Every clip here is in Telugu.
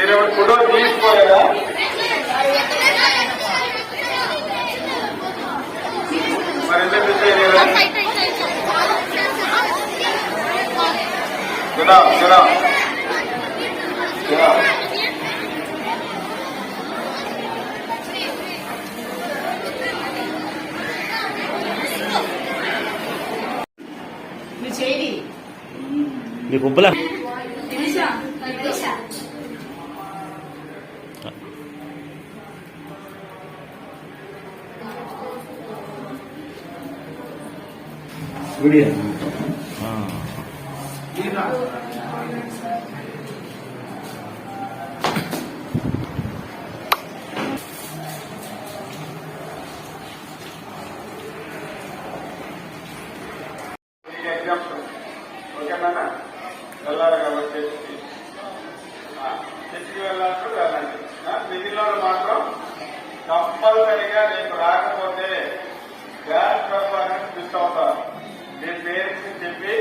మీరు ఫోటో తీసుకోలేదా? మరి ఎందుకు తీసేయలేదా సునా సునా సునా నీకు ఉబ్బలా మీకు ఎగ్జామ్స్ కంపల్సరిగా రేపు రాకపోతే గ్యాస్ పెర్ఫార్మెన్స్ మిస్ అవుతారు మీ పేరెంట్స్ చెప్పి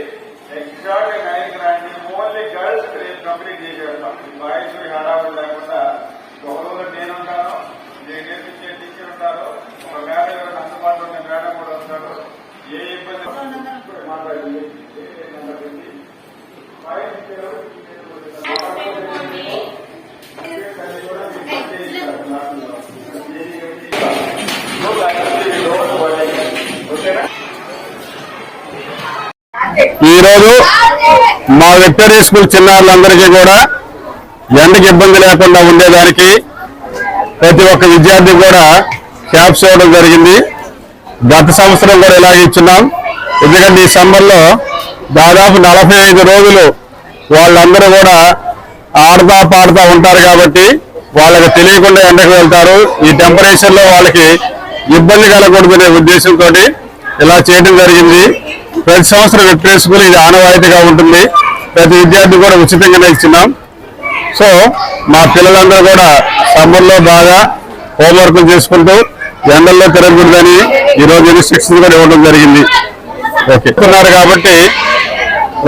ఎగ్జాక్ట్ నైన్కి రండి ఓన్లీ గర్ల్స్ రేపు కంప్లీట్ చేసేస్తాం బాయ్స్ హడావుడు లేకుండా ఒక రోజు నేను ఉంటాను నేను నేర్పించే టీచర్ ఉంటారు ఒక మేడం ఎవరైనా అందుబాటులో ఉన్న మేడం కూడా ఉంటారు ఏ ఇబ్బంది మాట్లాడింది ఓకేనా ఈరోజు మా విక్టరీ స్కూల్ చిన్నారులందరికీ కూడా ఎండకి ఇబ్బంది లేకుండా ఉండేదానికి ప్రతి ఒక్క విద్యార్థి కూడా క్యాప్స్ ఇవ్వడం జరిగింది. గత సంవత్సరం కూడా ఇలాగే ఇచ్చున్నాం. ఎందుకంటే ఈ సమ్మర్లో దాదాపు నలభై ఐదు రోజులు వాళ్ళందరూ కూడా ఆడతా పాడుతూ ఉంటారు కాబట్టి వాళ్ళకి తెలియకుండా ఎండకు వెళ్తారు. ఈ టెంపరేచర్లో వాళ్ళకి ఇబ్బంది కలగకూడదనే ఉద్దేశంతో ఇలా చేయడం జరిగింది. ప్రతి సంవత్సరం విక్టరీ స్కూల్ ఇది ఆనవాయితీగా ఉంటుంది. ప్రతి విద్యార్థి కూడా ఉచితంగానే ఇచ్చినాం సో మా పిల్లలందరూ కూడా సమ్మర్లో బాగా హోంవర్క్లు చేసుకుంటూ ఎండల్లో తిరగకూడదని ఈ రోజు ఇన్స్ట్రక్షన్స్ కూడా ఇవ్వడం జరిగింది. ఓకే. కాబట్టి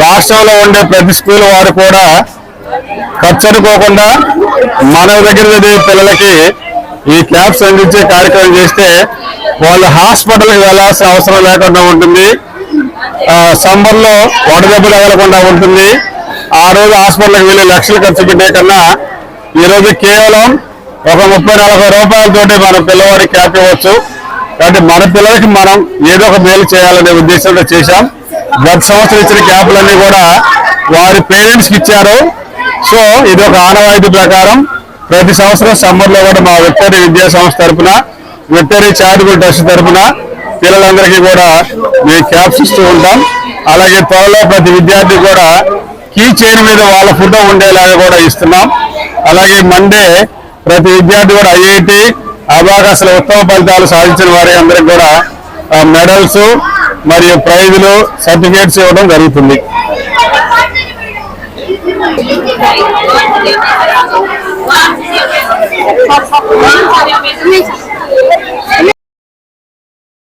రాష్ట్రంలో ఉండే ప్రతి స్కూల్ వారు కూడా ఖర్చు అనుకోకుండా మన దగ్గర చదివే పిల్లలకి ఈ క్యాబ్స్ అందించే కార్యక్రమం చేస్తే వాళ్ళు హాస్పిటల్కి వెళ్ళాల్సిన అవసరం లేకుండా ఉంటుంది. సంబర్లో లో వడదెబ్బ తగలకుండా ఉంటుంది. ఆ రోజు హాస్పిటల్కి వెళ్ళి లక్షలు ఖర్చు పెట్టే కన్నా ఈరోజు కేవలం ఒక ముప్పై నలభై రూపాయలతోటి మన పిల్లవాడి క్యాప్ ఇవ్వచ్చు కాబట్టి మన పిల్లలకి మనం ఏదో ఒక మేలు చేయాలనే ఉద్దేశంతో చేశాం. గత సంవత్సరం ఇచ్చిన క్యాపులన్నీ కూడా వారి పేరెంట్స్కి ఇచ్చారు. సో ఇది ఒక ఆనవాయితీ ప్రకారం ప్రతి సంవత్సరం సమ్మర్లో కూడా మా విక్టరీ విద్యా సంస్థ తరపున విక్టరీ చారిటబుల్ ట్రస్ట్ తరపున పిల్లలందరికీ కూడా మేము క్యాప్స్ ఇస్తూ ఉంటాం. అలాగే త్వరలో ప్రతి విద్యార్థి కూడా కీ చైన్ మీద వాళ్ళ ఫోటో ఉండేలాగా కూడా ఇస్తున్నాం. అలాగే మండే ప్రతి విద్యార్థి కూడా ఐఐటి అబాకస్లో ఉత్తమ ఫలితాలు సాధించిన వారి అందరికి కూడా మెడల్స్ మరియు ప్రైజులు సర్టిఫికేట్స్ ఇవ్వడం జరుగుతుంది. Thank you.